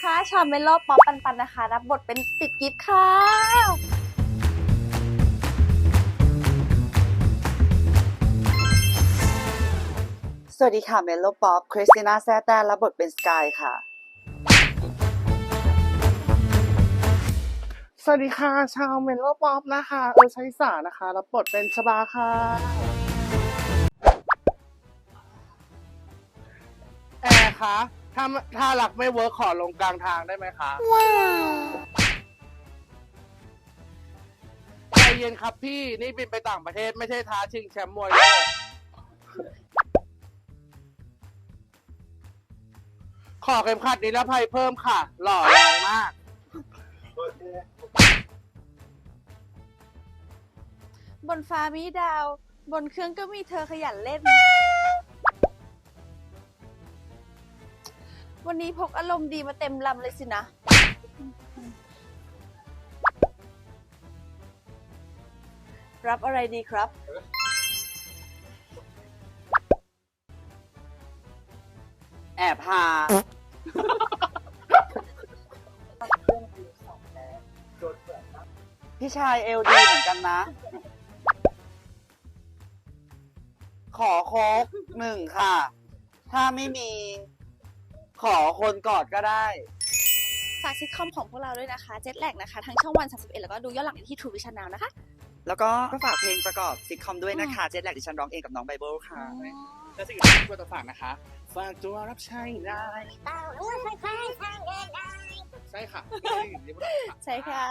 ค่ะ ชาวเมโลป๊อปปันปันนะคะ รับบทเป็นติดกิฟต์ค่ะ สวัสดีค่ะ เมโลป๊อป คริสติน่าแซ่แต้รับบทเป็นสกายค่ะ สวัสดีค่ะ ชาวเมนโลป๊อปนะคะ เออชัยสานะคะ รับบทเป็นชบาค่ะ คะ ถ้าถ้าหลักไม่เวิร์คขอลงกลางทางได้ไหมคะว้าวใจเย็นครับพี่นี่บินไปต่างประเทศไม่ใช่ท้าชิงแชมป์มวยโลกขอเข็มขัดนิรภัยเพิ่มค่ะ หล่อแรงมาก บนฟ้ามีดาว บนเครื่องก็มีเธอขยันเล่น วันนี้พกอารมณ์ดีมาเต็มลำเลยสินะ รับอะไรดีครับ แอบหาพี่ชายเอลดีเหมือนกันนะ ขอโคกหนึ่งค่ะ ถ้าไม่มี ขอคนกอดก็ได้ ฝากซิทคอมของพวกเราด้วยนะคะเจ็ตแลกนะคะทั้งช่องวัน31แล้วก็ดูย้อนหลังได้ที่ True Vision Now นะคะ แล้วก็ก็ฝากเพลงประกอบซิทคอมด้วยนะคะเจ็ดแหลกดิฉันร้องเองกับน้องไบเบิลค่ะและสิ่งที่ควรจะฝากนะคะ ฝากตัวรับใช้ได้ใช่ค่ะ ใช่ค่ะ